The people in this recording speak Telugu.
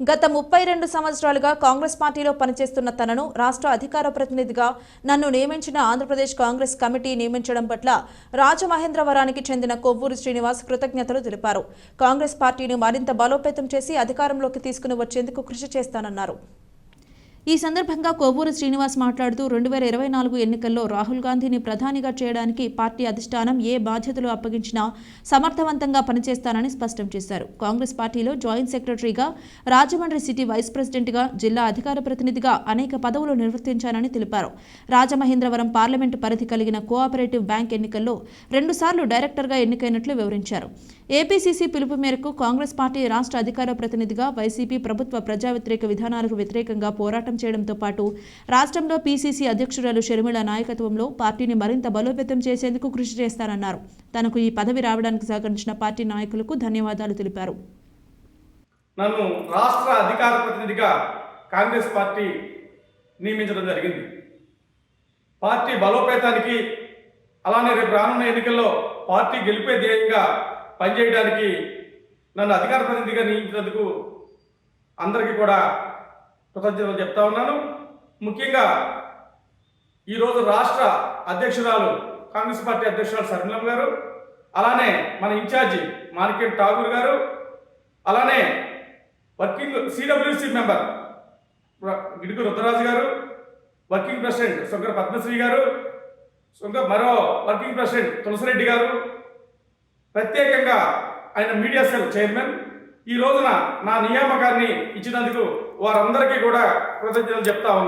గత ముప్పై రెండు సంవత్సరాలుగా కాంగ్రెస్ పార్టీలో పనిచేస్తున్న తనను రాష్ట్ర అధికార ప్రతినిధిగా నన్ను నియమించిన ఆంధ్రప్రదేశ్ కాంగ్రెస్ కమిటీ నియమించడం పట్ల రాజమహేంద్రవరానికి చెందిన కొవ్వూరు శ్రీనివాస్ కృతజ్ఞతలు తెలిపారు. కాంగ్రెస్ పార్టీని మరింత బలోపేతం చేసి అధికారంలోకి తీసుకుని వచ్చేందుకు కృషి చేస్తానన్నారు. ఈ సందర్భంగా కొవ్వూరు శ్రీనివాస్ మాట్లాడుతూ రెండు వేల ఇరవై నాలుగు ఎన్నికల్లో రాహుల్ గాంధీని ప్రధానిగా చేయడానికి పార్టీ అధిష్టానం ఏ బాధ్యతలు అప్పగించినా సమర్థవంతంగా పనిచేస్తానని స్పష్టం చేశారు. కాంగ్రెస్ పార్టీలో జాయింట్ సెక్రటరీగా రాజమండ్రి సిటీ వైస్ ప్రెసిడెంట్గా జిల్లా అధికార ప్రతినిధిగా అనేక పదవులు నిర్వర్తించానని తెలిపారు. రాజమహేంద్రవరం పార్లమెంటు పరిధి కలిగిన కోఆపరేటివ్ బ్యాంక్ ఎన్నికల్లో రెండుసార్లు డైరెక్టర్గా ఎన్నికైనట్లు వివరించారు. ఏపీసీసీ పిలుపు మేరకు కాంగ్రెస్ పార్టీ రాష్ట్ర అధికార ప్రతినిధిగా వైసీపీ ప్రభుత్వ ప్రజా వ్యతిరేక విధానాలకు వ్యతిరేకంగా పోరాటం చేయడంతో పాటు రాష్ట్రంలో పీసీసీ అధ్యక్షురాలు షర్మిళ నాయకత్వంలో పార్టీని మరింత బలోపేతం చేసేందుకు కృషి చేస్తానన్నారు. తనకు ఈ పదవి రావడానికి సహకరించిన పార్టీ నాయకులకు ధన్యవాదాలు తెలిపారు. నన్ను రాష్ట్ర అధికార ప్రతినిధిగా కాంగ్రెస్ పార్టీ నియమించడం జరిగింది. పార్టీ బలోపేతానికి అలానే రేపు రానున్న ఎన్నికల్లో పార్టీ గెలిపే ధ్యేయంగా పనిచేయడానికి నన్ను అధికార ప్రతినిధిగా నియమించినందుకు అందరికీ కూడా కృతజ్ఞతలు చెప్తా ఉన్నాను. ముఖ్యంగా ఈరోజు రాష్ట్ర అధ్యక్షురాలు కాంగ్రెస్ పార్టీ అధ్యక్షురాలు శర్మిలం గారు అలానే మన ఇన్ఛార్జి మార్కెట్ ఠాగూర్ గారు అలానే working CWC member Gidugu Rudraraju గారు వర్కింగ్ ప్రెసిడెంట్ సుంకర పద్మశ్రీ గారు శంకర మరో వర్కింగ్ ప్రెసిడెంట్ తులసిరెడ్డి గారు ప్రత్యేకంగా ఆయన మీడియా సెల్ చైర్మన్ ఈ రోజున నా నియామకాన్ని ఇచ్చినందుకు వారందరికీ కూడా కృతజ్ఞతలు చెప్తా ఉన్నాను